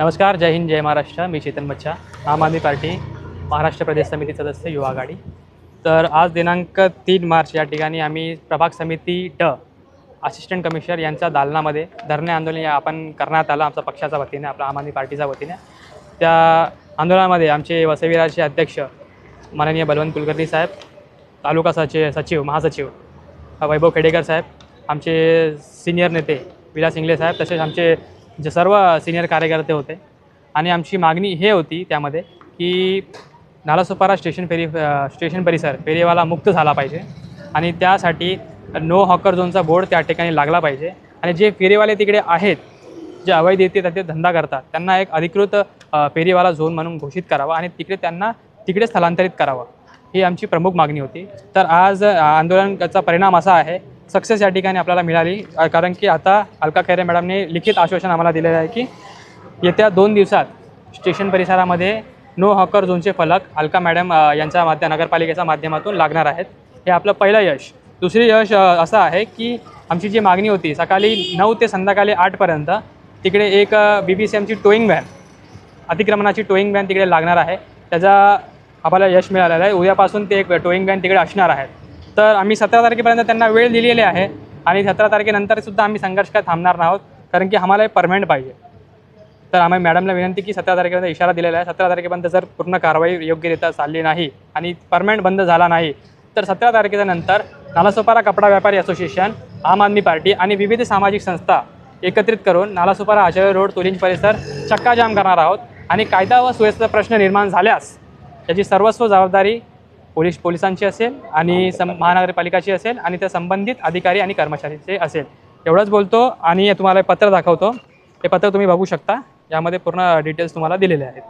नमस्कार जय हिंद जय महाराष्ट्र. मी चेतन मच्छा आम आदमी पार्टी महाराष्ट्र प्रदेश समिती सदस्य युवा आघाडी. तर आज दिनांक तीन मार्च या ठिकाणी आम्ही प्रभाग समिती ड असिस्टंट कमिशनर यांच्या दालनामध्ये धरणे आंदोलन या आपण करण्यात आलं आमच्या पक्षाच्या वतीने आपल्या आम आदमी पार्टीच्या वतीने. त्या आंदोलनामध्ये आमचे वसविराचे अध्यक्ष माननीय बलवंत कुलकर्णी साहेब तालुका सचिव सचिव महासचिव वैभव खेडेकर साहेब आमचे सिनियर नेते विलास इंगले साहेब तसेच आमचे जे सर्व सिनियर कार्यकर्ते होते. आणि आमची मागणी हे होती त्यामध्ये की नालासोपारा स्टेशन फेरी स्टेशन परिसर फेरीवाला मुक्त झाला पाहिजे. आणि त्यासाठी नो हॉकर झोनचा बोर्ड त्या ठिकाणी लागला पाहिजे. आणि जे फेरीवाले तिकडे आहेत जे अवैध येते ते धंदा करतात. त्यांना एक अधिकृत फेरीवाला झोन म्हणून घोषित करावा आणि तिकडे त्यांना तिकडे स्थलांतरित करावं. ही आमची प्रमुख मागणी होती. तर आज आंदोलनाचा परिणाम असा आहे सक्सेस या ठिकाणी आपल्याला मिळाली. कारण की आता अलका खैरे मॅडमने लिखित आश्वासन आम्हाला दिलेलं आहे की येत्या दोन दिवसात स्टेशन परिसरामध्ये नो हॉकर झोनचे फलक अलका मॅडम यांच्या माध्य नगरपालिकेच्या माध्यमातून लागणार आहेत. हे आपलं पहिलं यश. दुसरी यश असं आहे की आमची जी मागणी होती सकाळी नऊ ते संध्याकाळी आठपर्यंत तिकडे एक बी बी सी एमची टोईंग व्हॅन अतिक्रमणाची टोईंग व्हॅन तिकडे लागणार आहे. त्याचा आम्हाला यश मिळालेलं आहे. उद्यापासून ते एक टोईंग व्हॅन तिकडे असणार आहेत. तर आम्ही सतरा तारखेपर्यंत त्यांना वेळ दिलेली आहे आणि सतरा तारखेनंतरसुद्धा आम्ही संघर्ष काय थांबणार आहोत कारण की आम्हाला परमनंट पाहिजे. तर आम्ही मॅडमला विनंती की सतरा तारखेपर्यंत इशारा दिलेला आहे. सतरा तारखेपर्यंत जर पूर्ण कारवाई योग्यरित्या चालली नाही आणि परमनंट बंद झाला नाही तर सतरा तारखेच्या नंतर नालासोपारा कपडा व्यापारी असोसिएशन आम आदमी पार्टी आणि विविध सामाजिक संस्था एकत्रित करून नालासोपारा आचार्य रोड तुलिंज परिसर चक्काजाम करणार आहोत. आणि कायदा व सुव्यवस्थेचा प्रश्न निर्माण झाल्यास त्याची सर्वस्व जबाबदारी पोलीस पोलिसांची असेल आणि सं महानगरपालिकाची असेल आणि त्या संबंधित अधिकारी आणि कर्मचारीचे असेल. एवढंच बोलतो आणि तुम्हाला पत्र दाखवतो. हे पत्र तुम्ही बघू शकता. यामध्ये पूर्ण डिटेल्स तुम्हाला दिलेले आहेत.